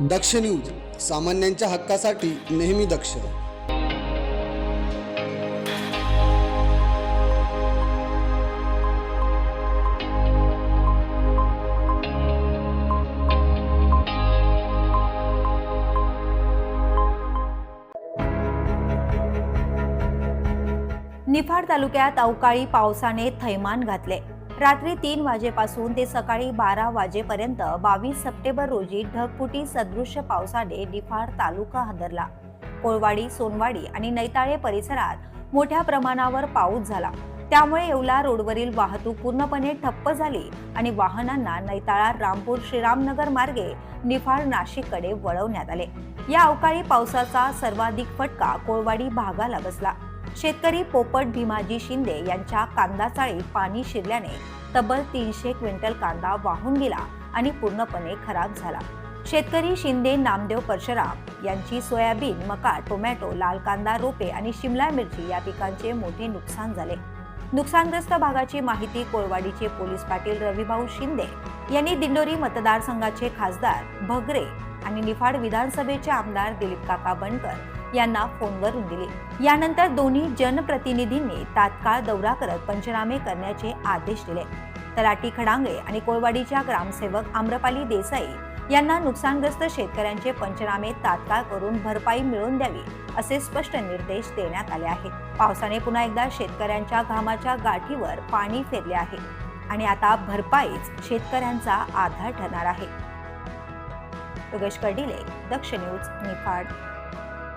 दक्ष news सामान्यांच्या हक्कासाठी नेहमी दक्ष. निफाड तालुक्यात अवकाळी पावसाने थैमान घातले. रात्री तीन वाजेपासून ते सकाळी बारा वाजेपर्यंत बावीस सप्टेंबर रोजी ढगफुटी सदृश्य पावसाने निफाड तालुका हादरला. कोळवाडी सोनवाडी आणि नैताळे परिसरात मोठ्या प्रमाणावर पाऊस झाला. त्यामुळे येवला रोडवरील वाहतूक पूर्णपणे ठप्प झाली आणि वाहनांना नैताळा रामपूर श्रीरामनगर मार्गे निफाड नाशिककडे वळवण्यात आले. या अवकाळी पावसाचा सर्वाधिक फटका कोळवाडी भागाला बसला. शेतकरी पोपट भीमाजी शिंदे यांच्या कांदा चाळीत पाणी शिरल्याने तब्बल तीनशे क्विंटल कांदा वाहून गेला आणि पूर्णपणे खराब झाला. शेतकरी शिंदे नामदेव परशुराम यांची सोयाबीन मका टोमॅटो लाल कांदा रोपे आणि शिमला मिरची या पिकांचे मोठे नुकसान झाले. नुकसानग्रस्त भागाची माहिती कोळवाडीचे पोलीस पाटील रविभाऊ शिंदे यांनी दिंडोरी मतदारसंघाचे खासदार भगरे आणि निफाड विधानसभेचे आमदार दिलीप काका बनकर यांना फोनवरून दिली. यानंतर दोन्ही जनप्रतिनिधींनी तात्काळ दौरा करत पंचनामे करण्याचे आदेश दिले. तलाठी खडांगे आणि कोळवाडीच्या ग्रामसेवक आम्रपाली देसाई यांना नुकसानग्रस्त शेतकऱ्यांचे पंचनामे तात्काळ करून भरपाई मिळवून द्यावी असे स्पष्ट निर्देश देण्यात आले आहेत. पावसाने पुन्हा एकदा शेतकऱ्यांच्या घामाच्या गाठीवर पाणी फेरले आहे आणि आता भरपाईच शेतकऱ्यांचा आधार ठरणार आहे. योगेश कर्डिले दक्ष न्यूज निफाड.